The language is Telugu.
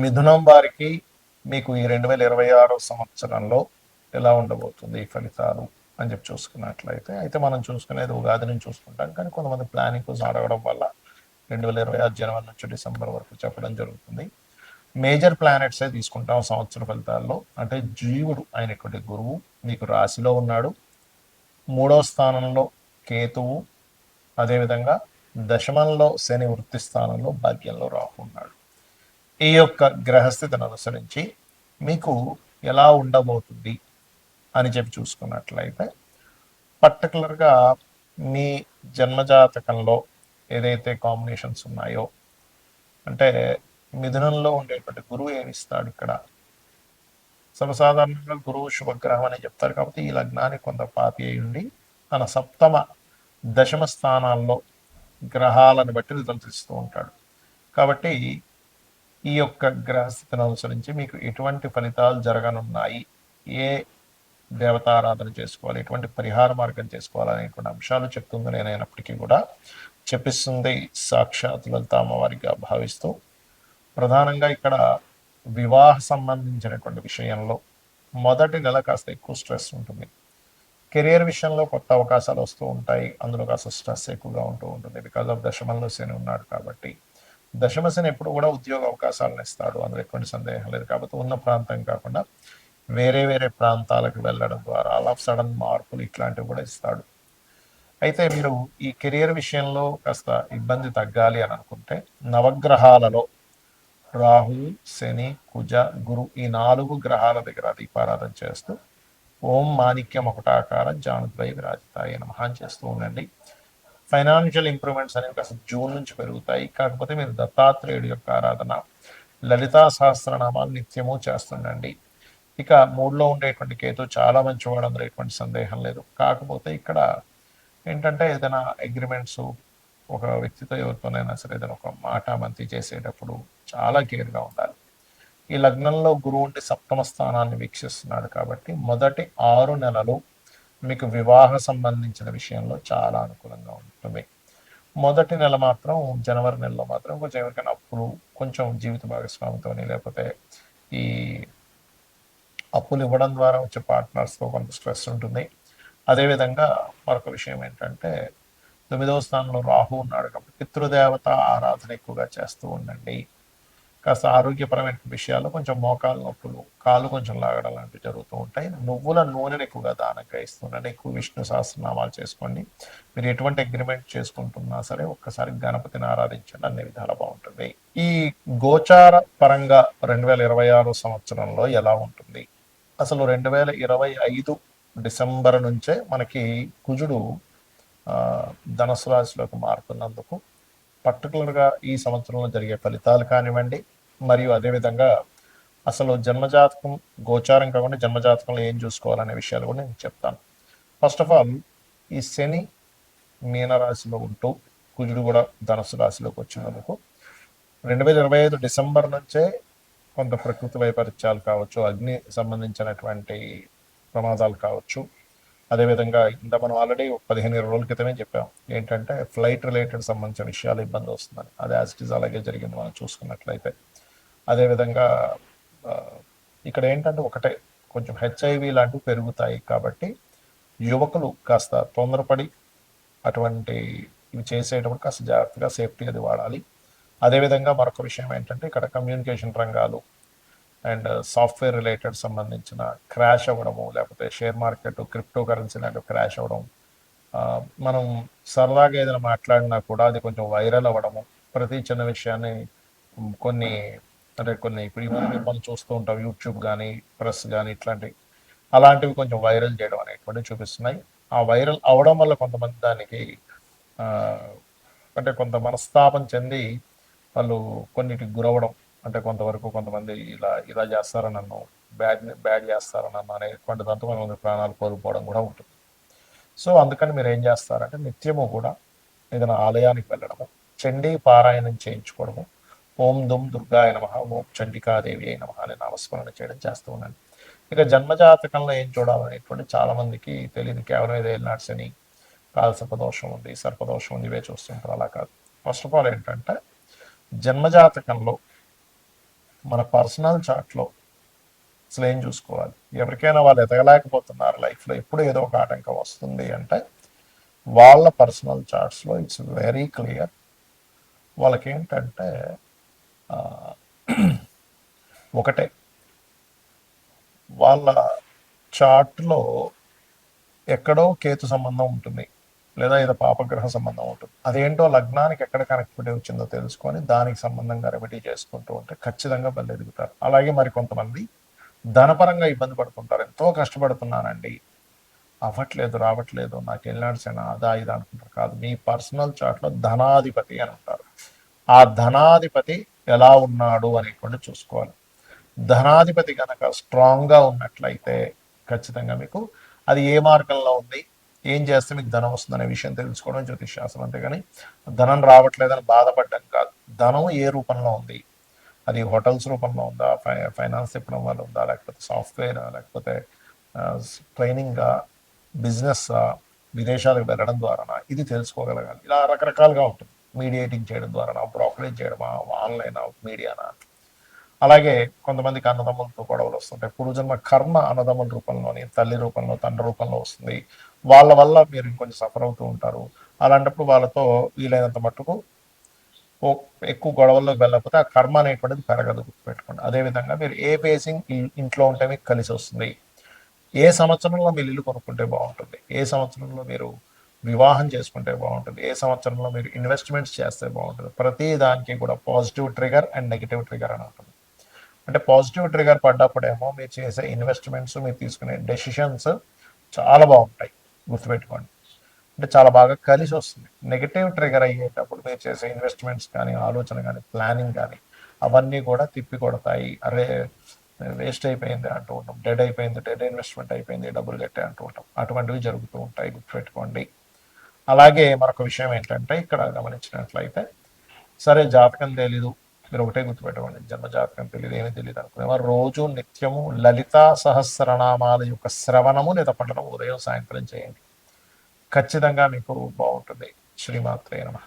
మిథునం వారికి మీకు ఈ రెండు వేల ఇరవై ఆరో సంవత్సరంలో ఎలా ఉండబోతుంది ఈ ఫలితాలు అని చెప్పి చూసుకున్నట్లయితే అయితే మనం చూసుకునేది ఉగాది నుంచి చూసుకుంటాం. కానీ కొంతమంది ప్లానింగ్ కోసం అడగడం వల్ల రెండు వేల ఇరవై ఆరు జనవరి నుంచి డిసెంబర్ వరకు చెప్పడం జరుగుతుంది. మేజర్ ప్లానెట్సే తీసుకుంటాం సంవత్సర ఫలితాల్లో. అంటే జీవుడు అయినటువంటి గురువు మీకు రాశిలో ఉన్నాడు. మూడో స్థానంలో కేతువు. అదేవిధంగా దశమంలో శని వృత్తి స్థానంలో భాగ్యంలో రాహు ఉన్నాడు. ఈ యొక్క గ్రహస్థితిని అనుసరించి మీకు ఎలా ఉండబోతుంది అని చెప్పి చూసుకున్నట్లయితే పర్టికులర్గా మీ జన్మజాతకంలో ఏదైతే కాంబినేషన్స్ ఉన్నాయో అంటే మిథునంలో ఉండేటువంటి గురువు ఏమిస్తాడు ఇక్కడ? సర్వసాధారణంగా గురువు శుభగ్రహం అని చెప్తారు కాబట్టి ఈ లగ్నానికి కొంత పాతి అయి ఉండి తన సప్తమ దశమ స్థానాల్లో గ్రహాలను బట్టి రిజల్ట్స్ ఇస్తూ ఉంటాడు. కాబట్టి ఈ యొక్క గ్రహస్థితిని అనుసరించి మీకు ఎటువంటి ఫలితాలు జరగనున్నాయి? ఏ దేవతారాధన చేసుకోవాలి? ఎటువంటి పరిహార మార్గం చేసుకోవాలనేటువంటి అంశాలు చెప్తుంది. నేనైనప్పటికీ కూడా చెప్పిస్తుంది సాక్షాత్ లలిత అమ్మవారిగా భావిస్తూ. ప్రధానంగా ఇక్కడ వివాహ సంబంధించినటువంటి విషయంలో మొదటి నెల కాస్త ఎక్కువ స్ట్రెస్ ఉంటుంది. కెరియర్ విషయంలో కొత్త అవకాశాలు వస్తూ ఉంటాయి. అందులో కాస్త స్ట్రెస్ ఎక్కువగా ఉంటూ ఉంటుంది. బికాజ్ ఆఫ్ దశమంలో శని ఉన్నాడు కాబట్టి దశమ ఎప్పుడు కూడా ఉద్యోగ అవకాశాలను ఇస్తాడు. అందులో ఎటువంటి సందేహం లేదు. కాబట్టి ఉన్న ప్రాంతం కాకుండా వేరే వేరే ప్రాంతాలకు వెళ్ళడం ద్వారా ఆల్ ఆఫ్ సడన్ మార్పులు ఇట్లాంటివి కూడా ఇస్తాడు. అయితే మీరు ఈ కెరియర్ విషయంలో కాస్త ఇబ్బంది తగ్గాలి అని అనుకుంటే నవగ్రహాలలో రాహు శని కుజ గురు ఈ నాలుగు గ్రహాల దగ్గర దీపారాధన చేస్తూ ఓం మాణిక్యం ఒకటాకారం జానుద్వై విరాజితాయి నమః అని చేస్తూ ఉండండి. ఫైనాన్షియల్ ఇంప్రూవ్మెంట్స్ అనేవి కాస్త జూన్ నుంచి పెరుగుతాయి. కాకపోతే మీరు దత్తాత్రేయుడి యొక్క ఆరాధన లలితా సహస్రనామాలు నిత్యము చేస్తుండండి. ఇక మూడులో ఉండేటువంటి కేతు చాలా మంచివాడు అందులో ఎటువంటి సందేహం లేదు. కాకపోతే ఇక్కడ ఏంటంటే ఏదైనా అగ్రిమెంట్స్ ఒక వ్యక్తితో ఎవరితోనైనా సరే ఏదైనా ఒక మాట మంతి చేసేటప్పుడు చాలా కేర్గా ఉండాలి. ఈ లగ్నంలో గురువు ఉండి సప్తమ స్థానాన్ని వీక్షిస్తున్నాడు కాబట్టి మొదటి ఆరు నెలలు మీకు వివాహ సంబంధించిన విషయంలో చాలా అనుకూలంగా ఉంటుంది. మొదటి నెల మాత్రం జనవరి నెలలో మాత్రం కొంచెం ఎవరికైనా అప్పులు కొంచెం జీవిత భాగస్వామితో లేకపోతే ఈ అప్పులు ఇవ్వడం ద్వారా వచ్చే పార్ట్నర్స్తో కొంత స్ట్రెస్ ఉంటుంది. అదేవిధంగా మరొక విషయం ఏంటంటే తొమ్మిదవ స్థానంలో రాహు ఉన్నాడు కాబట్టి పితృదేవత ఆరాధన ఎక్కువగా చేస్తూ ఉండండి. కాస్త ఆరోగ్యపరమైన విషయాలు కొంచెం మోకాలు నొప్పులు కాళ్ళు కొంచెం లాగడం లాంటివి జరుగుతూ ఉంటాయి. నువ్వుల నూనెను ఎక్కువగా దానంగా ఇస్తుండండి ఎక్కువ విష్ణు సహస్రనామాలు చేసుకోండి. మీరు ఎటువంటి అగ్రిమెంట్ చేసుకుంటున్నా సరే ఒక్కసారి గణపతిని ఆరాధించండి. అన్ని విధాలు బాగుంటుంది. ఈ గోచార పరంగా రెండు వేల ఇరవై ఆరు సంవత్సరంలో ఎలా ఉంటుంది? అసలు రెండు వేల ఇరవై ఐదు డిసెంబర్ నుంచే మనకి కుజుడు ఆ, ధనుసు రాశిలోకి మారుతున్నందుకు పర్టికులర్గా ఈ సంవత్సరంలో జరిగే ఫలితాలు కానివ్వండి మరియు అదేవిధంగా అసలు జన్మజాతకం గోచారం కాకుండా జన్మజాతకంలో ఏం చూసుకోవాలనే విషయాలు కూడా నేను చెప్తాను. ఫస్ట్ ఆఫ్ ఆల్ ఈ శని మీనరాశిలో ఉంటూ కుజుడు కూడా ధనుసు రాశిలోకి వచ్చినందుకు రెండు వేల ఇరవై ఐదు డిసెంబర్ నుంచే కొంత ప్రకృతి వైపరీత్యాలు కావచ్చు అగ్ని సంబంధించినటువంటి ప్రమాదాలు కావచ్చు. అదేవిధంగా ఇంత మనం ఆల్రెడీ పదిహేను ఇరవై రోజుల క్రితమే చెప్పాం. ఏంటంటే ఫ్లైట్ రిలేటెడ్ సంబంధించిన విషయాలు ఇబ్బంది వస్తుందని. అది యాజ్ ఇట్ అలాగే జరిగింది మనం చూసుకున్నట్లయితే. అదేవిధంగా ఇక్కడ ఏంటంటే ఒకటే కొంచెం హెచ్ఐవి లాంటివి పెరుగుతాయి కాబట్టి యువకులు కాస్త తొందరపడి అటువంటి ఇవి చేసేటప్పుడు కాస్త జాగ్రత్తగా సేఫ్టీ అది వాడాలి. అదేవిధంగా మరొక విషయం ఏంటంటే ఇక్కడ కమ్యూనికేషన్ రంగాలు అండ్ సాఫ్ట్వేర్ రిలేటెడ్ సంబంధించిన క్రాష్ అవ్వడము లేకపోతే షేర్ మార్కెట్ క్రిప్టో కరెన్సీ లాంటివి క్రాష్ అవ్వడం మనం సరదాగా ఏదైనా మాట్లాడినా కూడా అది కొంచెం వైరల్ అవ్వడము ప్రతి చిన్న విషయాన్ని కొన్ని అంటే కొన్ని ఇప్పుడు ఈ మనం చూస్తూ ఉంటాం యూట్యూబ్ కానీ ప్రెస్ కానీ ఇట్లాంటివి అలాంటివి కొంచెం వైరల్ చేయడం అనేటువంటివి చూపిస్తున్నాయి. ఆ వైరల్ అవడం వల్ల కొంతమంది దానికి అంటే కొంత మనస్తాపం చెంది వాళ్ళు కొన్నిటికి గురవడం అంటే కొంతవరకు కొంతమంది ఇలా ఇలా చేస్తారని నన్ను బ్యాడ్ బ్యాడ్ చేస్తారని నన్ను అనేటువంటి దాంతో కొంతమంది ప్రాణాలు కోల్పోవడం కూడా ఉంటుంది. సో అందుకని మీరు ఏం చేస్తారంటే నిత్యము కూడా ఏదైనా ఆలయానికి వెళ్ళడము చండీ పారాయణం చేయించుకోవడము ఓం దుమ్ దుర్గాయ నమ ఓం చండికాదేవి అయిన నమ అని నామస్మరణ చేయడం చేస్తూ ఉన్నాను. ఇక జన్మజాతకంలో ఏం చూడాలనేటువంటి చాలా మందికి తెలియదు. కేవలం ఏదో వెళ్ళినాడు శని కాలసర్పదోషం ఉంది సర్పదోషం ఉంది ఇవే చూస్తుంటారు. అలా కాదు. ఫస్ట్ ఆఫ్ ఆల్ ఏంటంటే జన్మజాతకంలో మన పర్సనల్ చార్ట్లో అసలు ఏం చూసుకోవాలి? ఎవరికైనా వాళ్ళు ఎదగలేకపోతున్నారు లైఫ్లో. ఎప్పుడు ఏదో ఒక ఆటంకం వస్తుంది అంటే వాళ్ళ పర్సనల్ చార్ట్స్లో ఇట్స్ వెరీ క్లియర్. వాళ్ళకి ఏంటంటే ఒకటే. వాళ్ళ చార్ట్లో ఎక్కడో కేతు సంబంధం ఉంటుంది లేదా ఏదో పాపగ్రహ సంబంధం ఉంటుంది. అదేంటో లగ్నానికి ఎక్కడ కనెక్టివిటీ వచ్చిందో తెలుసుకొని దానికి సంబంధంగా రెమెడీ చేసుకుంటూ ఉంటే ఖచ్చితంగా బలి ఎదుగుతారు. అలాగే మరి కొంతమంది ధనపరంగా ఇబ్బంది పడుతుంటారు ఎంతో కష్టపడుతున్నానండి అవ్వట్లేదు రావట్లేదు నాకు వెళ్ళాల్సిన అదా ఇది అనుకుంటారు. కాదు మీ పర్సనల్ చార్ట్లో ధనాధిపతి అని ఉంటారు. ఆ ధనాధిపతి ఎలా ఉన్నాడు అనేటువంటి చూసుకోవాలి. ధనాధిపతి కనుక స్ట్రాంగ్గా ఉన్నట్లయితే ఖచ్చితంగా మీకు అది ఏ మార్గంలో ఉంది ఏం చేస్తే మీకు ధనం వస్తుందనే విషయం తెలుసుకోవడం జ్యోతిష్ శాస్త్రం అంతేగాని ధనం రావట్లేదని బాధపడ్డం కాదు. ధనం ఏ రూపంలో ఉంది? అది హోటల్స్ రూపంలో ఉందా? ఫైనాన్స్ చెప్పడం వల్ల ఉందా? లేకపోతే సాఫ్ట్వేర్? లేకపోతే ట్రైనింగా బిజినెస్ విదేశాలకు వెళ్ళడం ద్వారా ఇది తెలుసుకోగలగాలి. ఇలా రకరకాలుగా ఉంటుంది. మీడియేటింగ్ చేయడం ద్వారా బ్రోకరేజ్ చేయడమా ఆన్లైన్ మీడియానా. అలాగే కొంతమందికి అన్నదమ్ములతో గొడవలు వస్తుంటాయి. పూర్వజన్మ కర్మ అన్నదమ్ముల రూపంలోని తల్లి రూపంలో తండ్రి రూపంలో వస్తుంది. వాళ్ళ వల్ల మీరు ఇంకొంచెం సఫర్ అవుతూ ఉంటారు. అలాంటప్పుడు వాళ్ళతో వీలైనంత మట్టుకు ఎక్కువ గొడవల్లోకి వెళ్ళకపోతే ఆ కర్మ అనేటువంటిది పెరగదు గుర్తుపెట్టుకోండి. అదేవిధంగా మీరు ఏ పేసింగ్ ఇంట్లో ఉంటే మీకు కలిసి వస్తుంది. ఏ సంవత్సరంలో మీరు ఇల్లు కొనుక్కుంటే బాగుంటుంది? ఏ సంవత్సరంలో మీరు వివాహం చేసుకుంటే బాగుంటుంది. ఏ సంవత్సరంలో మీరు ఇన్వెస్ట్మెంట్స్ చేస్తే బాగుంటుంది. ప్రతి దానికి కూడా positive trigger and negative trigger అని ఉంటుంది. అంటే పాజిటివ్ ట్రిగర్ పడ్డప్పుడేమో మీరు చేసే ఇన్వెస్ట్మెంట్స్ మీరు తీసుకునే డెసిషన్స్ చాలా బాగుంటాయి. గుర్తుపెట్టుకోండి. అంటే చాలా బాగా కలిసి వస్తుంది. నెగిటివ్ ట్రిగర్ అయ్యేటప్పుడు మీరు చేసే ఇన్వెస్ట్మెంట్స్ కానీ ఆలోచన కానీ ప్లానింగ్ కానీ అవన్నీ కూడా తిప్పి కొడతాయి. అరే వేస్ట్ అయిపోయింది అంటూ ఉంటాం. డెడ్ అయిపోయింది డెడ్ ఇన్వెస్ట్మెంట్ అయిపోయింది డబ్బులు కట్టే అంటూ ఉంటాం. అటువంటివి జరుగుతూ ఉంటాయి. గుర్తుపెట్టుకోండి. అలాగే మరొక విషయం ఏంటంటే ఇక్కడ గమనించినట్లయితే సరే జాతకం తెలీదు. మీరు ఒకటే గుర్తుపెట్టుకోండి. జన్మ జాతకం తెలియదు ఏమీ తెలియదు అనుకునేవారు రోజు నిత్యము లలితా సహస్రనామాల యొక్క శ్రవణము లేదా పఠనం ఉదయం సాయంత్రం చేయండి. ఖచ్చితంగా మీకు బాగుంటుంది. శ్రీమాత్రే నమ.